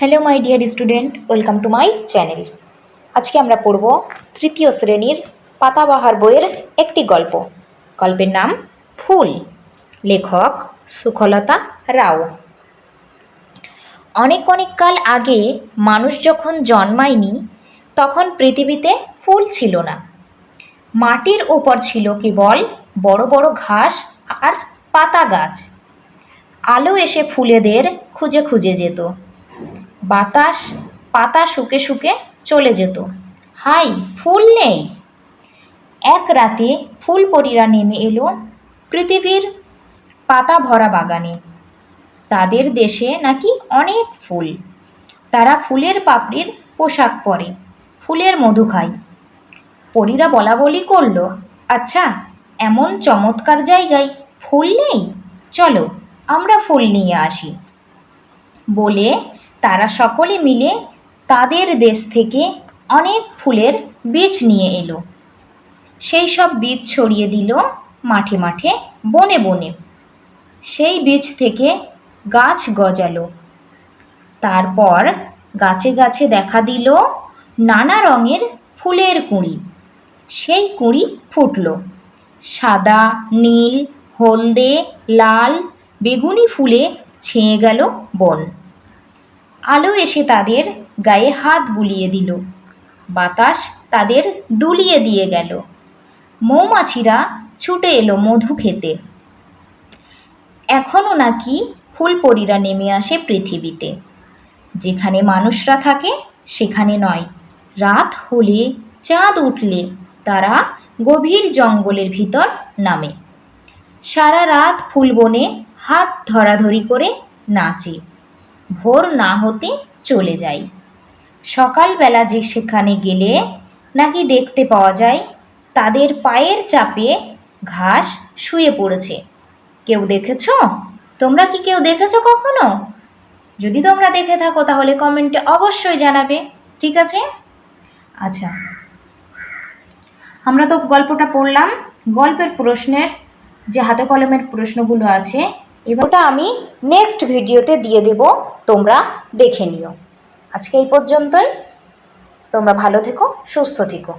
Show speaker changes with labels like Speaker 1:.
Speaker 1: Hello my dear student welcome to my channel আজকে আমরা পড়ব তৃতীয় শ্রেণির পাতাবাহার বইয়ের একটি গল্প। গল্পের নাম ফুল। লেখক সুখলতা রাও। অনেক অনেক কাল আগে মানুষ যখন জন্মায়নি, তখন পৃথিবীতে ফুল ছিল না। মাটির ওপর ছিল কেবল বড় বড় ঘাস আর পাতা গাছ। আলো এসে ফুলেদের খুঁজে খুঁজে যেত। বাতাস, পাতা শুকে শুকে চলে যেত। হাই, ফুল নেই। এক রাতে ফুল পরীরা নেমে এলো পৃথিবীর পাতা ভরা বাগানে। তাদের দেশে নাকি অনেক ফুল। তারা ফুলের পাপড়ির পোশাক পরে, ফুলের মধু খায়। পরীরা বলা বলি করল আচ্ছা এমন চমৎকার জায়গায় ফুল নেই? চলো, আমরা ফুল নিয়ে আসি। বলে তারা সকলে মিলে তাদের দেশ থেকে অনেক ফুলের বীজ নিয়ে এলো। সেই সব বীজ ছড়িয়ে দিল মাঠে মাঠে, বনে বনে। সেই বীজ থেকে গাছ গজালো। তারপর গাছে গাছে দেখা দিল নানা রঙের ফুলের কুঁড়ি। সেই কুঁড়ি ফুটল। সাদা, নীল, হলদে, লাল, বেগুনি ফুলে ছেয়ে গেল বন। আলো এসে তাদের গায়ে হাত বুলিয়ে দিল। বাতাস তাদের দুলিয়ে দিয়ে গেল। মৌমাছিরা ছুটে এলো মধু খেতে। এখনও নাকি ফুলপরীরা নেমে আসে পৃথিবীতে। যেখানে মানুষরা থাকে, সেখানে নয়। রাত হলে, চাঁদ উঠলে তারা গভীর জঙ্গলের ভিতর নামে। সারা রাত ফুলবনে হাত ধরাধরি করে নাচে। ভোর না হতে চলে যায় সকালবেলা যে সেখানে গেলে নাকি দেখতে পাওয়া যায়, তাদের পায়ের চাপে ঘাস শুয়ে পড়েছে। কেউ দেখেছ? তোমরা কি কেউ দেখেছ কখনো? যদি তোমরা দেখে থাকো তাহলে কমেন্টে অবশ্যই জানাবে, ঠিক আছে? আচ্ছা আমরা তো গল্পটা পড়লাম। গল্পের প্রশ্নের যে হাতে কলমের প্রশ্নগুলো আছে এবারটা আমি নেক্সট ভিডিওতে দিয়ে দেব। তোমরা দেখে নিও। আজকে এই পর্যন্তই। তোমরা ভালো থেকো, সুস্থ থেকো।